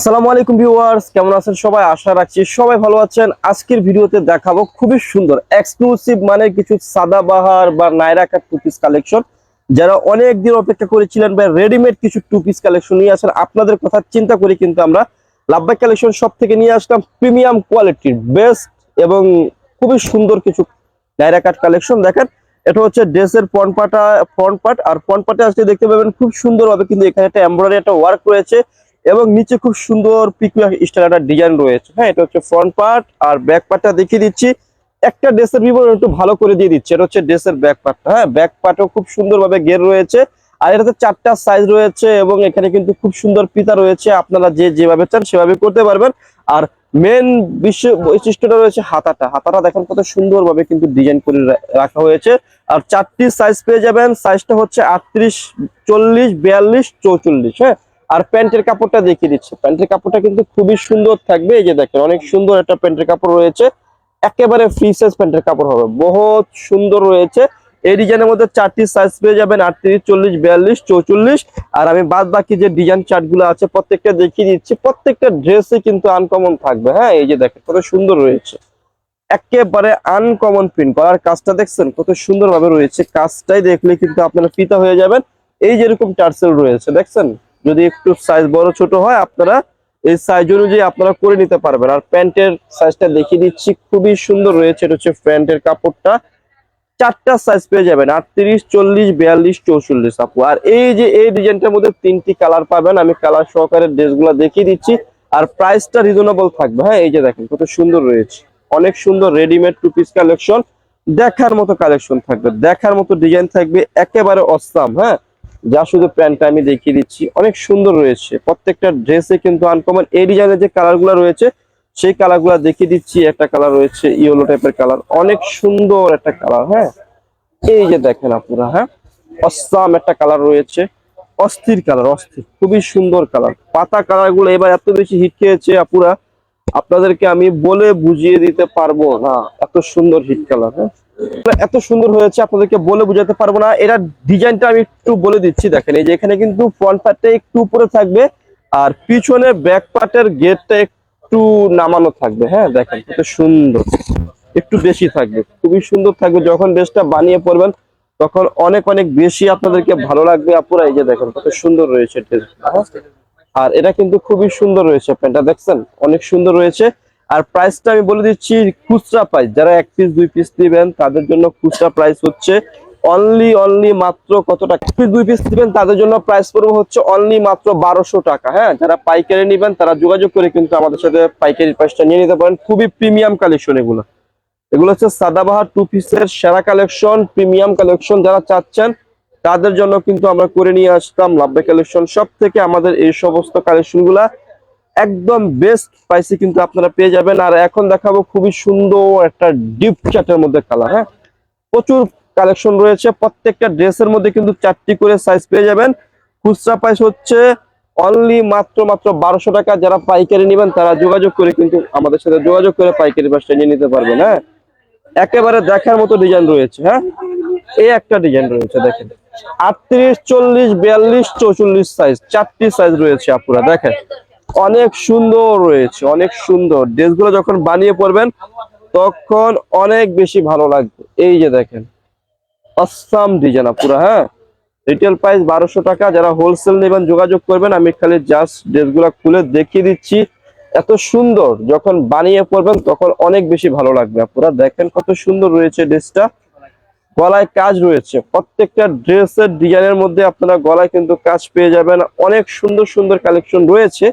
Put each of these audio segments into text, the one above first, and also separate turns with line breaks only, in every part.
আসসালামু আলাইকুম ভিউয়ার্স, কেমন আছেন সবাই? আশা রাখছি সবাই ভালো আছেন। আজকের ভিডিওতে দেখাবো খুবই সুন্দর এক্সক্লুসিভ মানে কিছু সাদাবাহার বা Naira cut two piece collection যারা অনেক দিন অপেক্ষা করেছিলেন বা রেডিমেড কিছু টু পিস কালেকশন নিয়ে আসেন, আপনাদের কথা চিন্তা করে কিন্তু আমরা লাভবাই কালেকশন সব থেকে নিয়ে আসলাম প্রিমিয়াম কোয়ালিটির বেস্ট এবং খুবই সুন্দর কিছু নাইরা কাট কালেকশন দেখেন, এটা হচ্ছে ড্রেসের ফ্রন্ট পাটা ফ্রন্ট পার্ট আর ফ্রন্ট পার্টে আসলে দেখতে পাবেন খুব সুন্দরভাবে কিন্তু এখানে একটা এমব্রয়ডারি একটা ওয়ার্ক রয়েছে। এবং নিচে খুব সুন্দর পিকুয়া একটা ডিজাইন রয়েছে। হ্যাঁ এটা হচ্ছে ফ্রন্ট পার্ট আর ব্যাক পার্টটা দেখিয়ে দিচ্ছি। একটা ড্রেসের বিবরণ একটু ভালো করে দিয়ে দিচ্ছে। এটা হচ্ছে ড্রেসের ব্যাক পার্টটা হ্যাঁ ব্যাক পার্টও খুব সুন্দরভাবে গের রয়েছে। আর এটাতে চারটা সাইজ রয়েছে এবং এখানে কিন্তু খুব সুন্দর পিতা রয়েছে। আপনারা যে যেভাবে চান সেভাবে করতে পারবেন। আর মেন বিশ্ব বৈশিষ্ট্যটা রয়েছে হাতাটা। হাতাটা দেখেন কত সুন্দরভাবে কিন্তু ডিজাইন করে রাখা হয়েছে। আর চারটি সাইজ পেয়ে যাবেন। সাইজটা হচ্ছে আটত্রিশ, চল্লিশ, বিয়াল্লিশ, চৌচল্লিশ। হ্যাঁ আর প্যান্টের কাপড়টা দেখিয়ে দিচ্ছে। প্যান্টের কাপড়টা কিন্তু খুবই সুন্দর থাকবে। এই যে দেখেন, অনেক সুন্দর একটা প্যান্টের কাপড় রয়েছে। একেবারে ফ্রি সাইজ প্যান্টের কাপড় হবে। বহুত সুন্দর রয়েছে। এই ডিজাইনের মধ্যে চারটি সাইজ পেয়ে যাবেন, আটত্রিশ, চল্লিশ, বিয়াল্লিশ, চৌচল্লিশ। আর আমি বাদ বাকি যে ডিজাইন চার্টগুলো আছে, প্রত্যেকটা দেখিয়ে দিচ্ছি। প্রত্যেকটা ড্রেসে কিন্তু আনকমন থাকবে। হ্যাঁ এই যে দেখেন, কত সুন্দর রয়েছে। একেবারে আনকমন প্রিন্ট করার কাজটা দেখছেন? কত সুন্দর ভাবে রয়েছে। কাজটাই দেখলে কিন্তু আপনারা ফিতা হয়ে যাবেন। এই যেরকম টার্সেল রয়েছে, দেখছেন? যদি একটু সাইজ বড় ছোট হয়, আপনারা এই সাইজ অনুযায়ী আপনারা করে নিতে পারবেন। আর প্যান্টের সাইজটা দেখিয়ে দিচ্ছি, খুবই সুন্দর রয়েছে। এটা হচ্ছে প্যান্টের কাপড়টা। চারটা সাইজ পেয়ে যাবেন, আটত্রিশ, চল্লিশ, বিয়াল্লিশ, চৌচল্লিশ আপু। আর এই যে, এই ডিজাইনটার মধ্যে তিনটি কালার পাবেন। আমি কালার সহকারে ড্রেসগুলো দেখিয়ে দিচ্ছি। আর প্রাইসটা রিজনেবল থাকবে। হ্যাঁ এই যে দেখেন, কত সুন্দর রয়েছে। অনেক সুন্দর রেডিমেড টু পিস কালেকশন দেখার মতো কালেকশন থাকবে। দেখার মতো ডিজাইন থাকবে। একেবারে অসাম হ্যাঁ। যা শুধু প্যান্টটা আমি দেখিয়ে দিচ্ছি, অনেক সুন্দর রয়েছে। প্রত্যেকটা ড্রেসে কিন্তু আনকমন এই ডিজাইনের যে কালারগুলো রয়েছে, সেই কালারগুলো দেখিয়ে দিচ্ছি। একটা কালার রয়েছে ইয়েলো টাইপের কালার অনেক সুন্দর একটা কালার হ্যাঁ? এই যে দেখেন আপনারা হ্যাঁ? অসাম একটা কালার রয়েছে, অস্থির কালার অস্থির, খুবই সুন্দর কালার পাতা কালারগুলো এবার এত বেশি হিট খেয়েছে আপুরা, আপনাদেরকে আমি বলে বুঝিয়ে দিতে পারব না, এত সুন্দর হিট কালার হ্যাঁ? এত সুন্দর হয়েছে, আপনাদেরকে বলে বুঝাতে পারব না। এটা ডিজাইনটা আমি একটু বলে দিচ্ছি, দেখেন। এই যে এখানে কিন্তু ফ্রন্ট পার্টটা একটু উপরে থাকবে আর পিছনে ব্যাক পার্টের গেটটা একটু নামানো থাকবে। হ্যাঁ দেখেন কত সুন্দর। একটু বেশি থাকবে, খুবই সুন্দর থাকবে। যখন ড্রেসটা বানিয়ে পড়বেন তখন অনেক অনেক বেশি আপনাদেরকে ভালো লাগবে। আপুরা, এই যে দেখেন কত সুন্দর রয়েছে ড্রেসটা আর এটা কিন্তু খুবই সুন্দর রয়েছে প্যান্টটা, দেখছেন? অনেক সুন্দর রয়েছে। আর প্রাইসটা আমি বলে দিচ্ছি খুচরা প্রাইস যারা এক পিস দুই পিস দিবেন তাদের জন্য খুচরা প্রাইস হচ্ছে অনলি অনলি মাত্র কত টাকা? দুই পিস দিবেন তাদের জন্য প্রাইস পড়বে হচ্ছে অনলি মাত্র বারোশো টাকা। হ্যাঁ যারা পাইকারি নেবেন, তারা যোগাযোগ করে কিন্তু আমাদের সাথে পাইকারি প্রাইসটা নিয়ে নিতে পারেন। খুবই প্রিমিয়াম কালেকশন এগুলো। এগুলো হচ্ছে সাদাবাহার টু পিসের সেরা কালেকশন প্রিমিয়াম কালেকশন যারা চাচ্ছেন, তাদের জন্য কিন্তু আমরা করে নিয়ে আসতাম লাভবে কালেকশন সব থেকে আমাদের এই সমস্ত কালেকশনগুলা একদম বেস্ট প্রাইসে কিন্তু আপনারা পেয়ে যাবেন। আর এখন দেখাবো খুবই সুন্দর একটা ডিপ চার্টের মধ্যে কালার হ্যাঁ? প্রচুর কালেকশন রয়েছে। প্রত্যেকটা ড্রেসের মধ্যে কিন্তু চারটি করে সাইজ পেয়ে যাবেন। খুচরা প্রাইস হচ্ছে অনলি মাত্র মাত্র বারোশো টাকা। যারা পাইকারি নেবেন, তারা যোগাযোগ করে কিন্তু আমাদের সাথে যোগাযোগ করে পাইকারি প্রাইসটা নিয়ে নিতে পারবেন হ্যাঁ? একেবারে দেখার মতো ডিজাইন রয়েছে হ্যাঁ? এই একটা ডিজাইন রয়েছে, দেখেন। আটত্রিশ, চল্লিশ, বিয়াল্লিশ, চৌচল্লিশ সাইজ চারটি সাইজ রয়েছে, আপুরা, দেখেন। অনেক সুন্দর রয়েছে, অনেক সুন্দর। ড্রেসগুলো যখন বানিয়ে পড়বেন তখন অনেক বেশি ভালো লাগবে। এই যে দেখেন, অসাম ডিজাইন আপুরা হ্যাঁ? রিটেল প্রাইস বারোশো টাকা, যারা হোলসেল নেবেন, যোগাযোগ করবেন। আমি খালি জাস্ট ড্রেসগুলো খুলে দেখিয়ে দিচ্ছি। এত সুন্দর, যখন বানিয়ে পড়বেন তখন অনেক বেশি ভালো লাগবে। আপনারা দেখেন কত সুন্দর রয়েছে ড্রেসটা। গলায় কাজ রয়েছে। প্রত্যেকটা ড্রেসের ডিজাইনের মধ্যে আপনারা গলায় কিন্তু কাজ পেয়ে যাবেন। অনেক সুন্দর সুন্দর কালেকশন রয়েছে।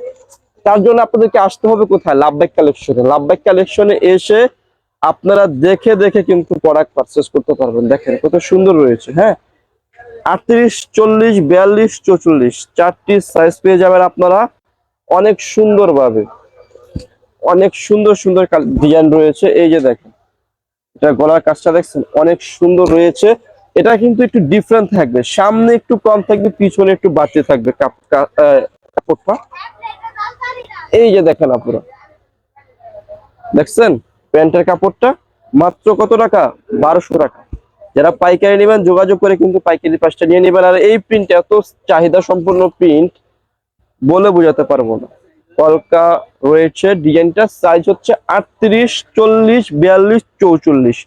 তার জন্য আপনাদেরকে আসতে হবে কোথায়? লাভবাইক কালেকশনে লাভবাইক কালেকশনে এসে আপনারা দেখে দেখে কিন্তু প্রোডাক্ট পারচেস করতে পারবেন। দেখেন, কত সুন্দর রয়েছে হ্যাঁ? আটত্রিশ, চল্লিশ, বিয়াল্লিশ, চৌচল্লিশ। চারটি সাইজ পেয়ে যাবেন আপনারা। অনেক সুন্দরভাবে। অনেক সুন্দর সুন্দর ডিজাইন রয়েছে। এই যে দেখেন এটা গলার কাজটা দেখছেন, অনেক সুন্দর রয়েছে। এটা কিন্তু একটু ডিফারেন্ট থাকবে। সামনে একটু কম থাকবে, পিছনে একটু বাড়তে থাকবে কাপড়টা। এই যে দেখেন আপনারা। দেখছেন? প্যান্টের কাপড়টা মাত্র কত টাকা? বারোশো টাকা। যারা পাইকারি নেবেন, যোগাযোগ করে কিন্তু পাইকারি পাঁচটা নিয়ে নেবেন। আর এই প্রিন্ট এত চাহিদা সম্পন্ন প্রিন্ট বলে বোঝাতে পারব না। কলকা রয়েছে, ডিজাইনটা সাইজ হচ্ছে আটত্রিশ, চল্লিশ, বিয়াল্লিশ, চৌচল্লিশ।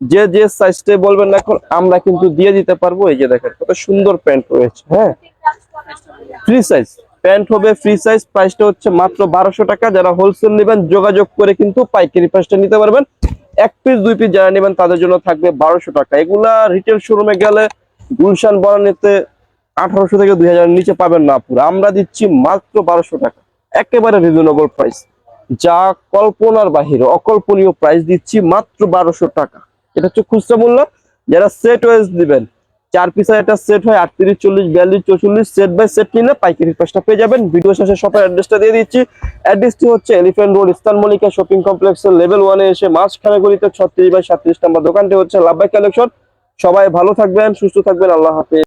যে যে সাইজটাই বলবেন এখন, আমরা কিন্তু দিয়ে দিতে পারব। এই যে দেখেন, কত সুন্দর প্যান্ট রয়েছে হ্যাঁ? ফ্রি সাইজ প্যান্ট হবে ফ্রি সাইজ প্রাইসটা হচ্ছে মাত্র বারোশো টাকা। যারা হোলসেল নেবেন, যোগাযোগ করে কিন্তু পাইকারি প্রাইসটা নিতে পারবেন। এক পিস দুই পিস যারা নেবেন, তাদের জন্য থাকবে বারোশো টাকা। এগুলা রিটেল শোরুমে গেলে গুলশান বনানীতে আঠারোশো থেকে দুই হাজার নিচে পাবেন না পুরো। আমরা দিচ্ছি মাত্র বারোশো টাকা। একেবারে রিজনেবল প্রাইস যা কল্পনার বাহিরে অকল্পনীয় প্রাইস দিচ্ছি মাত্র বারোশো টাকা। এটা হচ্ছে খুচরা মূল্য। যারা সেট ওয়াইজ দিবেন চার পিসের একটা সেট হয় আটত্রিশ, চল্লিশ, বিয়াল্লিশ, চৌচল্লিশ সেট বাই সেট নিলে পাইকারি প্রাইসটা পেয়ে যাবেন। ভিডিও শেষে শপের অ্যাড্রেসটা দিয়ে দিচ্ছি। অ্যাড্রেসটি হচ্ছে elephant road eastern Mallika shopping কমপ্লেক্সের লেভেল ওয়ানে এসে মাঝখানে গলিতে ছত্রিশ বাই সাতত্রিশ নম্বর দোকানটি হচ্ছে লাভবাই কালেকশন সবাই ভালো থাকবেন, সুস্থ থাকবেন, আল্লাহ হাফেজ।